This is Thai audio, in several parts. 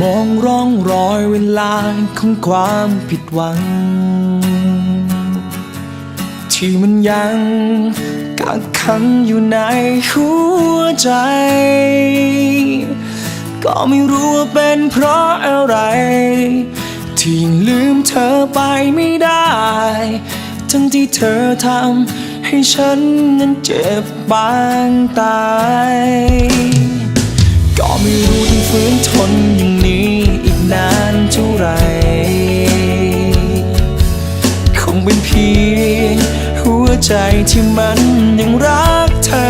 มองร่องรอยเวลาของความผิดหวัง ที่มันยังกักขังอยู่ในหัวใจ ก็ไม่รู้ว่าเป็นเพราะอะไร ที่ลืมเธอไปไม่ได้ ทั้งที่เธอทำให้ฉันนั้นเจ็บปางตาย ก็ไม่รู้ต้องฝืนทนอย่างนี้อีกนานเท่าไร คงเป็นเพียงหัวใจที่มันยังรักเธอ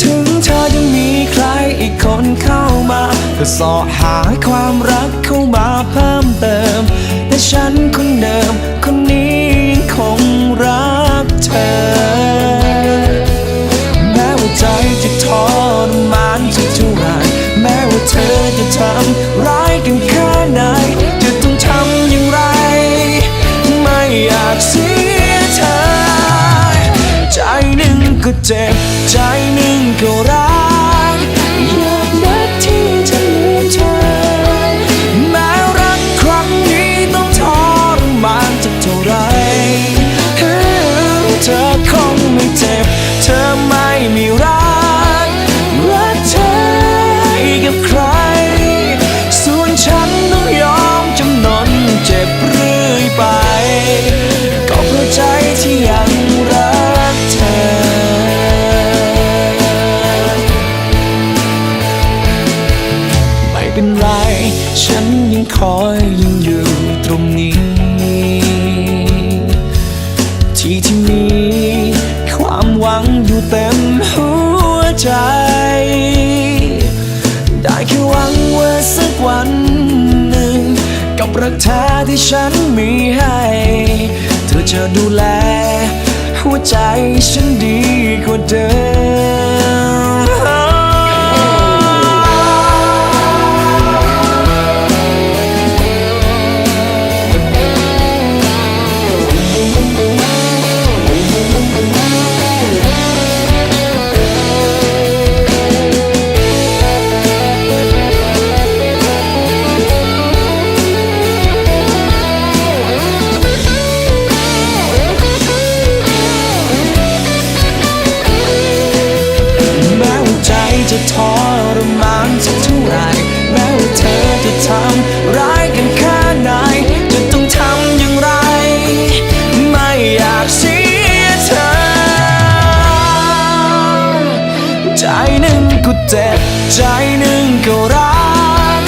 ถึงเธอยังมีใครอีกคนเข้ามาเพื่อสอหาความรักเข้ามาเพิ่มเติมแต่ฉันคนเดิมคนนี้ยังคงรักเธอ นึ่ รักแท้ที่ฉันมีให้ เธอจะดูแล หัวใจฉันดีกว่าเดิม หนึ่งก็เจ็บ ใจหนึ่งก็รัก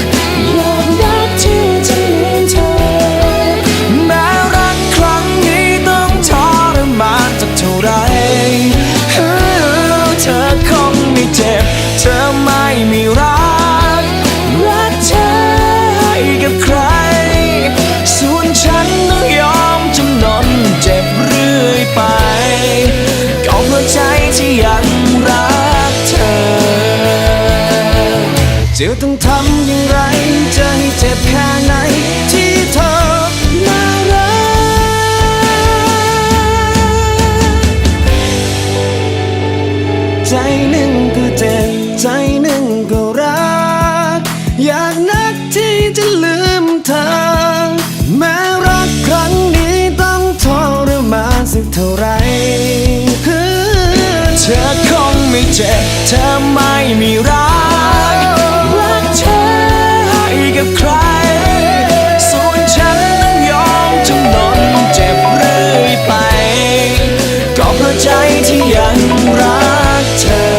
อยากรักที่จะลืมเธอ แม้รักครั้งนี้ต้องทรมานสักเท่าไหรเออเธอคงไม่เจ็บ จะต้องทำอย่างไร จะให้เจ็บแค่ไหนที่เธอมารักใจหนึ่งก็เจ็บใจหนึ่งก็รัก อยากนักที่จะลืมเธอ แม้รักครั้งนี้ต้องทรมานสักเท่าไหรเธอคงไม่เจ็บเธอไม่มีรัก ใคร ส่วนฉันต้องยอมจำนนเจ็บเรื่อยไป ก็เพราะใจที่ยังรักเธอ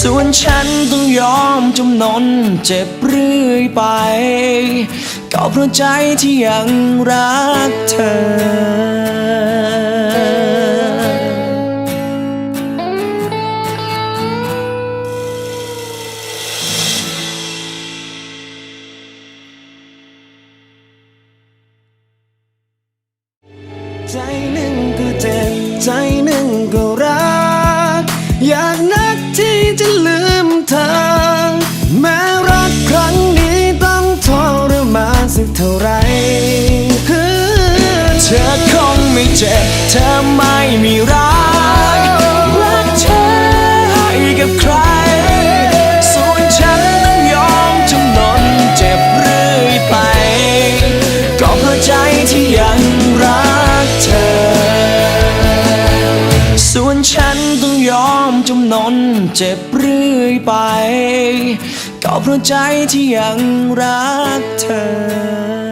ส่วนฉันต้องยอมจำนนเจ็บเรื่อยไป ก็เพราะใจที่ยังรักเธอ ใจหนึ่งก็เจ็บใจหนึ่งก็รัก อยากนักที่จะลืมเธอ แม้รักครั้งนี้ต้องทรมานสักเท่าไหรเธอคงไม่เจ็บเธอไม่มีรัก ฉันต้องยอมจำนนเจ็บเรื่อยไป ก็เพราะใจที่ยังรักเธอ